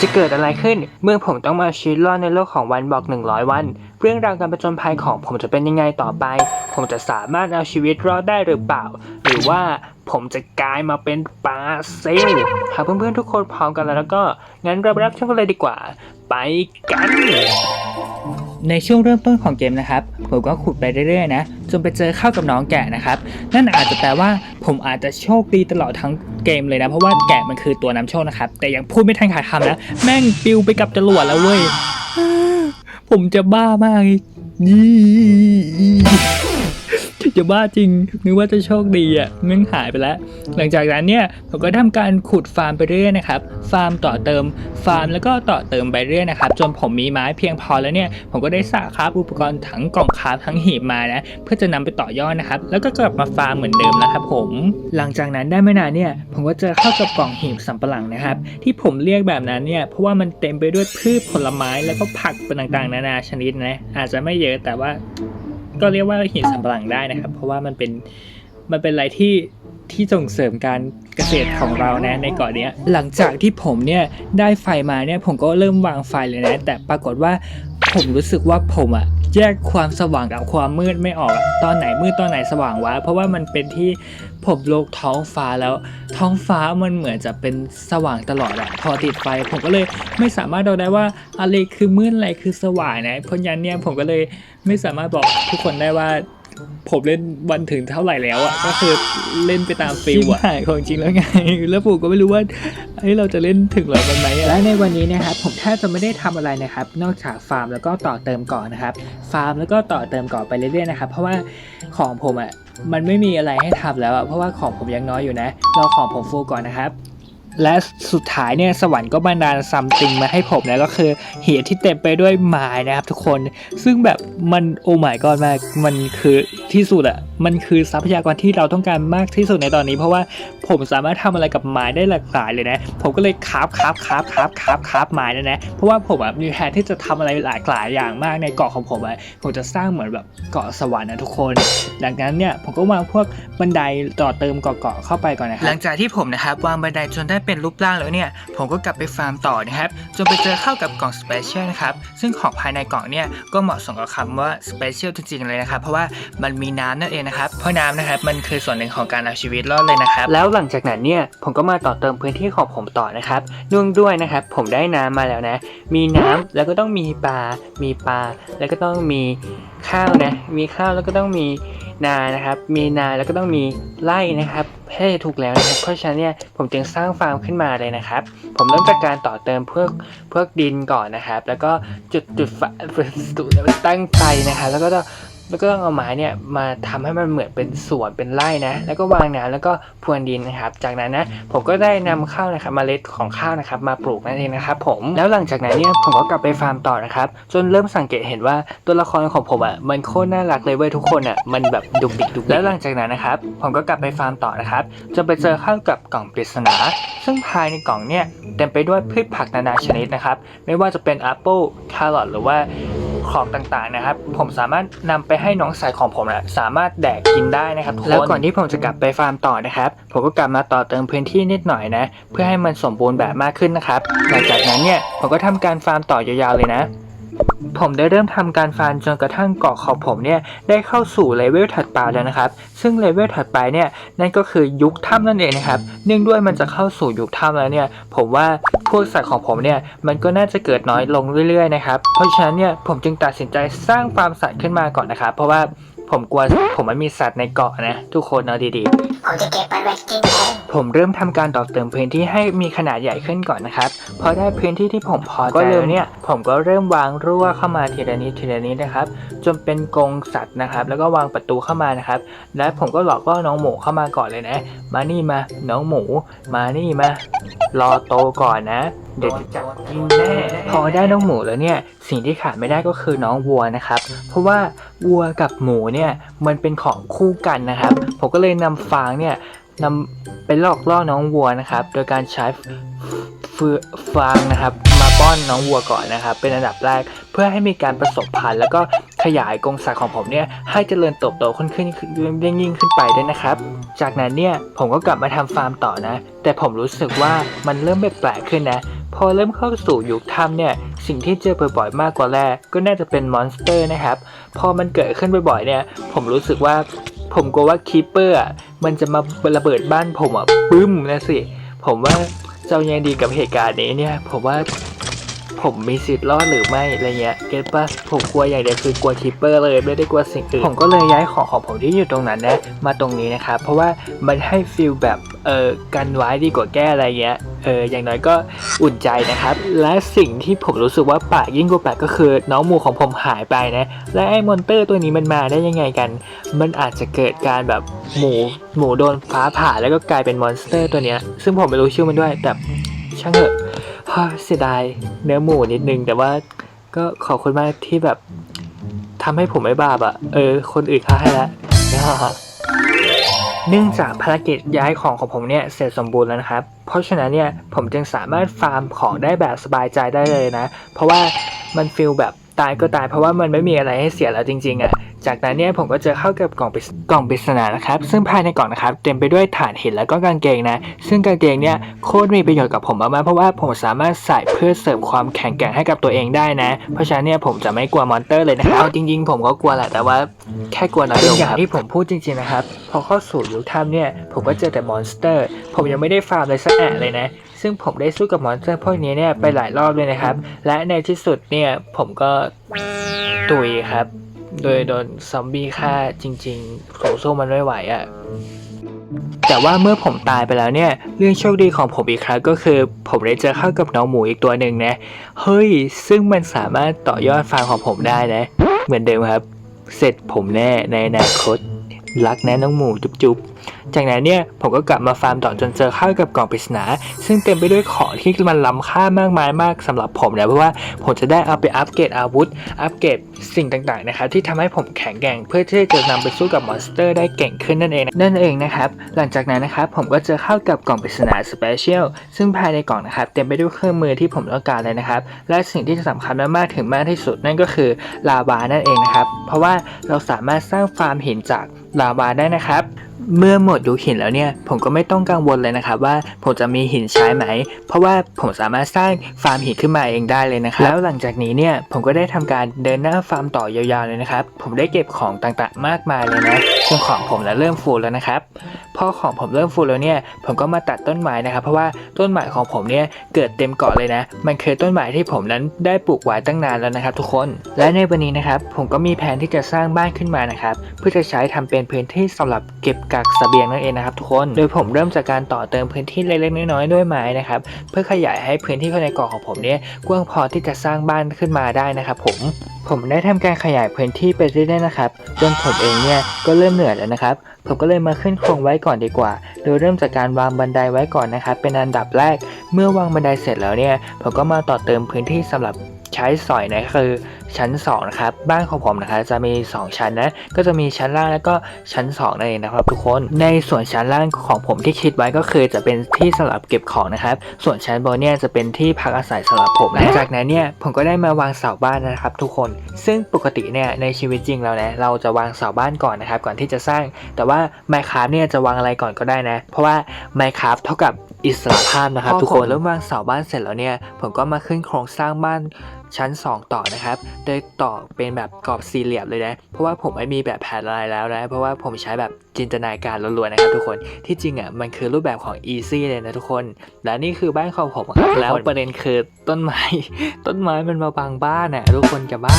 จะเกิดอะไรขึ้น เมื่อผมต้องมาชีวิตรอดในโลกของวันบอก 100 วัน เรื่องราวการประจนภัยของผมจะเป็นยังไงต่อไป ผมจะสามารถเอาชีวิตรอดได้หรือเปล่า หรือว่าผมจะกลายมาเป็นปลาซิลหากเพื่อนๆทุกคนพร้อมกันแล้วแล้วก็ งั้นเราไปรับชมกันเลยดีกว่า ไปกัน ในช่วงเริ่มต้นของเกมนะครับ ผมก็ขุดไปเรื่อยๆนะจนไปเจอเข้ากับน้องแกะนะครับ นั่นอาจจะแปลว่าผมอาจจะโชคดีตลอดทั้งเกมเลยนะ เพราะว่าแกะมันคือตัวนำโชคนะครับ แต่ยังพูดไม่ทันขาดคำนะแม่งปิวไปกับจรวดแล้วเว้ยผมจะบ้ามากยี่ จะบ้าจริง นึกว่าจะโชคดีอะม่งหายไปแล้ว หลังจากนั้นเนี่ยผมก็ทำการขุดฟาร์มไปเรื่อยนะครับ ฟาร์มต่อเติม ฟาร์มแล้วก็ต่อเติมไปเรื่อยนะครับ จนผมมีไม้เพียงพอแล้วเนี่ย ผมก็ได้สร้างคราฟอุปกรณ์ทั้งกล่องคราฟทั้งหีบมานะ เพื่อจะนำไปต่อยอดนะครับ แล้วก็กลับมาฟาร์มเหมือนเดิมแล้วครับผม หลังจากนั้นได้ไม่นานเนี่ย ผมก็เจอเข้ากับกล่องหีบสำปะหลังนะครับ ที่ผมเรียกแบบนั้นเนี่ย เพราะว่ามันเต็มไปด้วยพืชผลไม้แล้วก็ผักเป็นต่างๆ นานาชนิดนะ อาจจะไม่เยอะแต่ว่า ก็เรียกว่าหินสำปะหลังได้นะครับ เพราะว่ามันเป็นมันเป็นอะไรที่ที่ส่งเสริมการเกษตรของเรานะในเกาะเนี้ยหลังจากที่ผมเนี่ยได้ไฟมาเนี่ยผมก็เริ่มวางไฟเลยนะ แต่ปรากฏว่า ผมรู้สึกว่าผมอะแยกความสว่างกับความมืดไม่ออกอะตอนไหนมืดตอนไหนสว่างวะ เพราะว่ามันเป็นที่ผมโลกท้องฟ้าแล้ว ท้องฟ้ามันเหมือนจะเป็นสว่างตลอดอะพอติดไฟผมก็เลยไม่สามารถเดาได้ว่าอะไรคือมืดอะไรคือสว่างนะเพราะยันเนี่ยผมก็เลยไม่สามารถบอกทุกคนได้ว่า ผมเล่นวันถึงเท่าไหร่แล้วอะก็คือเล่นไปตามฟิลอะหายของจริงแล้วไง แล้วผมก็ไม่รู้ว่าเฮ้ยเราจะเล่นถึงร้อยวันไหมและในวันนี้นะครับผมแทบจะไม่ได้ทำอะไรนะครับ นอกจากฟาร์มแล้วก็ต่อเติมเก่อนนะครับ ฟาร์มแล้วก็ต่อเติมเก่อนไปเรื่อยๆนะครับ เพราะว่าของผมอะมันไม่มีอะไรให้ทำแล้วอะเพราะว่าของผมยังน้อยอยู่นะรอของผมฟูลก่อนนะครับ และสุดท้ายเนี่ยสวรรค์ก็บันดาลซัมติงมาให้ผมนะก็คือเหียที่เต็มไปด้วยไม้นะครับทุกคนซึ่งแบบมันโอ้ my god มากมันคือที่สุดอะมันคือทรัพยากรที่เราต้องการมากที่สุดในตอนนี้ เพราะว่าผมสามารถทำอะไรกับไม้ได้หลากหลายเลยนะ ผมก็เลยคราฟคราฟคราฟคราฟคราฟคราฟไม้นะนะเพราะว่าผมอะมีแผนที่จะทำอะไรหลากหลายอย่างมากในเกาะของผมอะผมจะสร้างเหมือนแบบเกาะสวรรค์นะทุกคน ดังนั้นเนี่ยผมก็วางพวกบันไดต่อเติมเกาะๆเข้าไปก่อนนะครับหลังจากที่ผมนะครับวางบันไดจนได้เป็นรูปร่างแล้วเนี่ย ผมก็กลับไปฟาร์มต่อนะครับ จนไปเจอเข้ากับกล่องสเปเชียลนะครับ ซึ่งของภายในกล่องเนี่ยก็เหมาะสมกับคำว่าสเปเชียลจริงๆเลยนะครับ เพราะว่ามันมีน้ำนั่นเองนะครับ เพราะน้ำนะครับมันคือส่วนหนึ่งของการเอาชีวิตรอดเลยนะครับ แล้วหลังจากนั้นเนี่ยผมก็มาต่อเติมพื้นที่ของผมต่อนะครับเนื่องด้วยนะครับผมได้น้ำมาแล้วนะ มีน้ำแล้วก็ต้องมีปลา มีปลา แล้วก็ต้องมีข้าวนะ มีข้าวแล้วก็ต้องมี นานะครับ มีนาแล้วก็ต้องมีไร่นะครับให้ถูกแล้วนะครับเพราะฉะนั้นเนี่ยผมจึงสร้างฟาร์มขึ้นมาเลยนะครับ ผมเริ่มจากการต่อเติมเพื่อเพื่อดินก่อนนะครับ แล้วก็จุดจุดไฟตั้งไฟนะครับ แล้วก็ แล้วก็เอาไม้เนี่ยมาทำให้มันเหมือนเป็นสวนเป็นไร่นะ แล้วก็วางน้ำแล้วก็พรวนดินนะครับ จากนั้นนะผมก็ได้นำข้าวนะครับเมล็ดของข้าวนะครับ มาปลูกนั่นเองนะครับผมแล้วหลังจากนั้นเนี่ยผมก็กลับไปฟาร์มต่อนะครับ จนเริ่มสังเกตเห็นว่าตัวละครของผมอะมันโคตรน่ารักเลยเว้ยทุกคนอะมันแบบดุกดิกดุกดิกแล้วหลังจากนั้นนะครับผมก็กลับไปฟาร์มต่อนะครับจนไปเจอข้าวกับกล่องปริศนา ซึ่งภายในกล่องเนี่ยเต็มไปด้วยพืชผักนานาชนิดนะครับไม่ว่าจะเป็นแอปเปิลแครอทหรือว่า ของต่างๆนะครับ ผมสามารถนำไปให้น้องสายของผมนะสามารถแดกกินได้นะครับแล้วก่อนที่ผมจะกลับไปฟาร์มต่อนะครับ ผมก็กลับมาต่อเติมพื้นที่นิดหน่อยนะ เพื่อให้มันสมบูรณ์แบบมากขึ้นนะครับ หลังจากนั้นเนี่ยผมก็ทำการฟาร์มต่อยาวๆเลยนะผมได้เริ่มทำการฟาร์มจนกระทั่งเกาะของผมเนี่ยได้เข้าสู่เลเวลถัดไปแล้วนะครับ ซึ่งเลเวลถัดไปเนี่ยนั่นก็คือยุคถ้ำนั่นเองนะครับ เนื่องด้วยมันจะเข้าสู่ยุคถ้ำแล้วเนี่ย ผมว่า วกสัตว์ของผมเนี่ยมันก็น่าจะเกิดน้อยลงเรื่อยๆนะครับเพราะฉะนั้นเนี่ยผมจึงตัดสินใจสร้างฟาร์มสัตว์ขึ้นมาก่อนนะครับเพราะว่าผมกลัวผมไม่มีสัตว์ในเกาะนะทุกคนเอาดีๆ ผมจะเก็บมันไว้กินเองผมเริ่มทำการต่อเติมพื้นที่ให้มีขนาดใหญ่ขึ้นก่อนนะครับพอได้พื้นที่ที่ผมพอใจแล้วเนี่ย ผมก็เริ่มวางรั้วเข้ามาทีละนิดทีละนิดนะครับ จนเป็นกรงสัตว์นะครับ แล้วก็วางประตูเข้ามานะครับ และผมก็หลอกล่อน้องหมูเข้ามาก่อนเลยนะ มานี่มา น้องหมู มานี่มารอโตก่อนนะเดี๋ยวจะจับกินแน่พอได้น้องหมูแล้วเนี่ยสิ่งที่ขาดไม่ได้ก็คือน้องวัวนะครับ เพราะว่าวัวกับหมูเนี่ยมันเป็นของคู่กันนะครับ ผมก็เลยนำฟางเนี่ยนำไปลอกล่อน้องวัวนะครับ โดยการใช้ฟืฟางนะครับ มาป้อนน้องวัวก่อนนะครับ เป็นอันดับแรกเพื่อให้มีการผสมพันธุ์แล้วก็ขยายกรงสัตว์ของผมเนี่ยให้เจริญเติบโตขึ้นขึ้นยิ่งยิ่งขึ้นไปด้วยนะครับ จากนั้นเนี่ยผมก็กลับมาทำฟาร์มต่อนะ แต่ผมรู้สึกว่ามันเริ่มแปลกๆขึ้นนะพอเริ่มเข้าสู่ยุคถ้ำเนี่ย สิ่งที่เจอบ่อยๆมากกว่าแรก ก็น่าจะเป็นมอนสเตอร์นะครับ พอมันเกิดขึ้นบ่อยๆเนี่ย ผมรู้สึกว่าผมกลัวว่าคีเปอร์ มันจะมาระเบิดบ้านผมอะปึ้มนะสิ ผมว่าเจ้ายังดีกับเหตุการณ์นี้เนี่ย ผมว่า ผมมีสิทธิ์รอดหรือไม่อะไรเงี้ยเก็ตปะผมกลัวอย่างเดียวคือกลัวคิปเปอร์เลยไม่ได้กลัวสิ่งอื่นผมก็เลยย้ายของของผมที่อยู่ตรงนั้นนะมาตรงนี้นะครับเพราะว่ามันให้ฟีลแบบเออกันไว้ดีกว่าแก้อะไรเงี้ยเอออย่างน้อยก็อุ่นใจนะครับ และสิ่งที่ผมรู้สึกว่าแปลกยิ่งกว่าแปลกก็คือ น้องหมูของผมหายไปนะ และไอ้มอนเตอร์ตัวนี้มันมาได้ยังไงกัน มันอาจจะเกิดการแบบหมูหมูโดนฟ้าผ่าแล้วก็กลายเป็นมอนสเตอร์ตัวเนี้ยซึ่งผมไม่รู้ชื่อมันด้วยแต่ช่างเถอะ เสียดายเนื้อหมูนิดนึง แต่ว่าก็ขอบคุณมากที่แบบทำให้ผมไม่บาปอะ่ะ เออ คนอื่นเขาให้แล้วเนื่องจากภารกิจย้ายของของผมเนี่ยเสร็จสมบูรณ์แล้วนะครับ เพราะฉะนั้นเนี่ยผมจึงสามารถฟาร์มของได้แบบสบายใจได้เลยนะ เพราะว่ามันฟีลแบบตายก็ตายเพราะว่ามันไม่มีอะไรให้เสียแล้วจริงๆอะ่ะ จากนั้นเนี่ยผมก็จะเข้ากับกล่องปริศกล่องปริศนานะครับ ซึ่งภายในกล่องนะครับเต็มไปด้วยถานหินแล้วก็กางเกงนะ ซึ่งกางเกงเนี่ยโคตรมีประโยชน์กับผมมากๆเพราะว่าผมสามารถใส่เพื่อเสริมความแข็งแกร่งให้กับตัวเองได้นะ เพราะฉะนั้นเนี่ยผมจะไม่กลัวมอนเตอร์เลยนะครับเอาจริง ๆ ผมก็กลัวแหละแต่ว่าแค่กลัวน้อยลงอย่างที่ผมพูดจริงๆนะครับพอเข้าสู่ยุคถ้ำเนี่ยผมก็เจอแต่มอนสเตอร์ ผมยังไม่ได้ฟาร์มเลยสักแอะเลยนะซึ่งผมได้สู้กับมอนสเตอร์พวกนี้เนี่ยไปหลายรอบเลยนะครับ และในที่สุดเนี่ยผมก็ตุยครับ โดยโดนซอมบี้ฆ่าจริงๆผมสู้มันไม่ไหวอะ่ะ แต่ว่าเมื่อผมตายไปแล้วเนี่ย เรื่องโชคดีของผมอีกครั้งก็คือ ผมได้เจอเข้ากับน้องหมูอีกตัวหนึ่งนะ เฮ้ย ซึ่งมันสามารถต่อยอดฟาร์มของผมได้นะ เหมือนเดิมครับ เสร็จผมแน่ในอนาคต รักนะน้องหมูจุ๊บๆ จากนั้นเนี่ยผมก็กลับมาฟาร์มต่อจนเจอเข้ากับกล่องปริศนา ซึ่งเต็มไปด้วยของที่มันล้ำค่ามากมายมากสำหรับผมนะเพราะว่าผมจะได้เอาไปอัปเกรดอาวุธ อัปเกรดสิ่งต่างๆนะครับที่ทำให้ผมแข็งแกร่งเพื่อที่จะนำไปสู้กับมอนสเตอร์ได้เก่งขึ้นนั่นเองนั่นเองนะครับหลังจากนั้นนะครับผมก็เจอเข้ากับกล่องปริศนาสเปเชียลซึ่งภายในกล่องนะครับเต็มไปด้วยเครื่องมือที่ผมต้องการเลยนะครับและสิ่งที่สำคัญมากๆถึงมากที่สุดนั่นก็คือลาวานั่นเองนะครับเพราะว่าเราสามารถสร้างฟาร์มหินจาก ลาวาได้นะครับ เมื่อหมดยุคหินแล้วเนี่ย ผมก็ไม่ต้องกังวลเลยนะครับ ว่าผมจะมีหินใช้ไหม เพราะว่าผมสามารถสร้างฟาร์มหินขึ้นมาเองได้เลยนะครับ แล้วหลังจากนี้เนี่ยผมก็ได้ทำการเดินหน้าฟาร์มต่อยาวๆเลยนะครับ ผมได้เก็บของต่างๆ มากมายเลยนะจนของผมแล้วเริ่มฟูแล้วนะครับพอของผมเริ่มฟูแล้วเนี่ย ผมก็มาตัดต้นไม้นะครับ เพราะว่าต้นไม้ของผมเนี่ยเกิดเต็มเกาะเลยนะ มันคือต้นไม้ที่ผมนั้นได้ปลูกไว้ตั้งนานแล้วนะครับ ทุกคน และในวันนี้นะครับผมก็มีแผนที่จะสร้างบ้านขึ้นมานะครับ เพื่อจะใช้ทำเป็นพื้นที่สำหรับเก็บกักสเสบียงนั่นเองนะครับทุกคน โดยผมเริ่มจากการต่อเติมพื้นที่เล็กๆน้อยๆด้วยไม้นะครับเพื่อขยายให้พื้นที่ภายในเกาะของผมเนี่ยกว้างพอที่จะสร้างบ้านขึ้นมาได้นะครับผมผมได้ทำการขยายพื้นที่ไปเรื่อยๆนะครับจนผมเองเนี่ยก็เริ่มเหนื่อยแล้วนะครับ ผมก็เลยมาขึ้นโครงไว้ก่อนดีกว่า โดยเริ่มจากการวางบันไดไว้ก่อนนะครับเป็นอันดับแรก เมื่อวางบันไดเสร็จแล้วเนี่ยผมก็มาต่อเติมพื้นที่สำหรับ ใช้สอยนะคือชั้น2นะครับบ้านของผมนะครับจะมี 2 ชั้นนะก็จะมีชั้นล่างแล้วก็ชั้น2นั่นเองนะครับ ทุกคนในส่วนชั้นล่างของผมที่คิดไว้ก็คือจะเป็นที่สำหรับเก็บของนะครับ ส่วนชั้นบนเนี่ยจะเป็นที่พักอาศัยสำหรับผมหลังจากนั้นเนี่ยผมก็ได้มาวางเสาบ้านนะครับ ทุกคนซึ่งปกติเนี่ยในชีวิตจริงเราเนี่ยเราจะวางเสาบ้านก่อนนะครับ ก่อนที่จะสร้าง แต่ว่า Minecraft เนี่ยจะวางอะไรก่อนก็ได้นะ เพราะว่า Minecraft เท่ากับอิสระภาพนะครับ ทุกคนเริ่มวางเสาบ้านเสร็จแล้วเนี่ยผมก็มาขึ้นโครงสร้างบ้าน ชั้น 2 ต่อนะครับ โดยต่อเป็นแบบกรอบสี่เหลี่ยมเลยนะ เพราะว่าผมไม่มีแบบแผนอะไรแล้วนะ เพราะว่าผมใช้แบบจินตนาการล้วนๆนะครับทุกคน ที่จริงอะมันคือรูปแบบของ easy เลยนะทุกคน และนี่คือบ้านของผมครับแล้วประเด็นคือต้นไม้ ต้นไม้มันมาบังบ้านอะทุกคนจะบ้า